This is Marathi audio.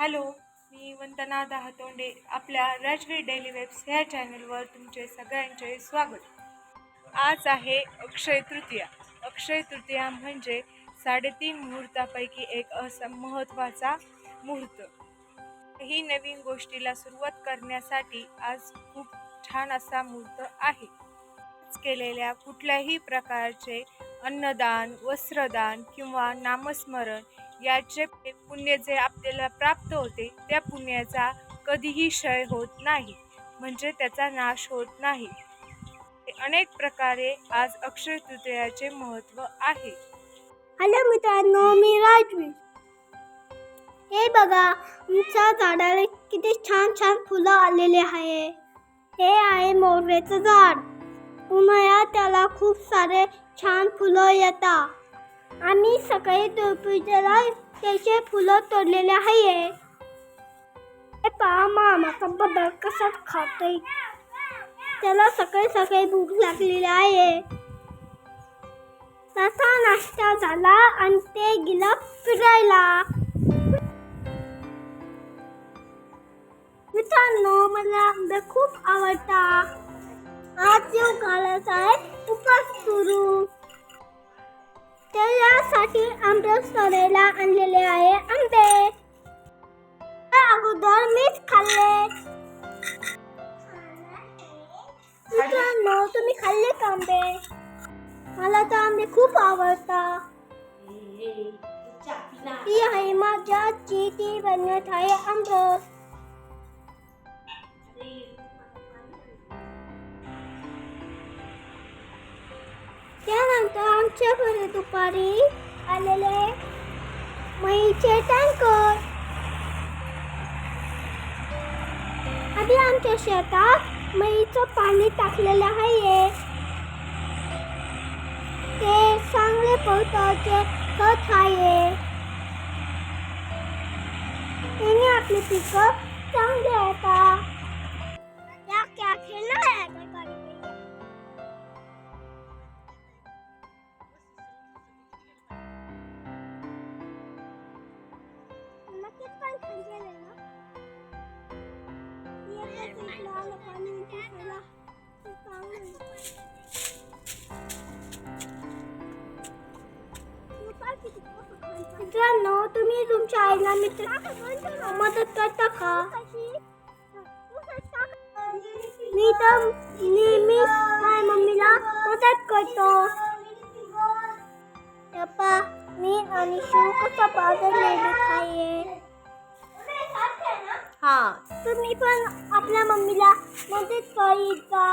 हॅलो मी वंदना दहातोंडे आपल्या राजवीर डेली वेब्स ह्या चॅनलवर तुमचे सगळ्यांचे स्वागत. आज आहे अक्षय तृतीया. अक्षय तृतीया म्हणजे साडेतीन मुहूर्तापैकी एक असा महत्त्वाचा मुहूर्त. ही नवीन गोष्टीला सुरुवात करण्यासाठी आज खूप छान असा मुहूर्त आहे. केलेल्या कुठल्याही प्रकारचे अन्नदान वस्त्रदान किंवा नामस्मरण याचे पुण्य जे आपल्याला प्राप्त होते त्या पुण्याचा कधीही क्षय होत नाही. म्हणजे त्याचा नाश होत नाही. अनेक प्रकारे आज अक्षय तृतीयाचे महत्त्व आहे. हॅलो मित्रांनो मी राजवी हे बघा आमच्या झाडाला किती छान छान फुलं आलेले आहे. हे आहे मोगऱ्याचं झाड. उन्हाळ्यात त्याला खूप सारे छान फुलं येतात. आम्ही सकाळी देवपूजेला त्याचे फुलं तोडलेले आहे. हे पहा मामाचा बदल कसा खातोय. त्याला सकाळी सकाळी भूक लागलेली आहे. त्याचा नाश्ता झाला आणि ते गेलं फिरायला. मित्रांनो मला आंबे खूप आवडता आज जेव घालायचा आहे उपास सुरू. त्यासाठी आंबे सोडायला आणलेले आहे आंबे अगोदर मीच खाल्ले मित्रांनो तुम्ही खाल्ले का आंबे मला तर आंबे खूप आवडतात ती आहे माझ्या आजी ती बनवत आहे आंबरस सांगतो आमच्या घरी दुपारी आलेले मईचे टँकर. आधी आमच्या शेतात मईचं पाणी टाकलेलं आहे. ते चांगले पोहताचे खत आहे. त्याने आपली पिकं चांगले येतात. मित्रांनो तुम्ही तुमच्या आईला मित्र मदत करता का? मी तर नेहमी माझ्या मम्मीला मदत करतो. पप्पा मी आणि शिव कसा बाजार नेहमी खाये हा तर मी पण आपल्या मम्मीला मदत करीत का?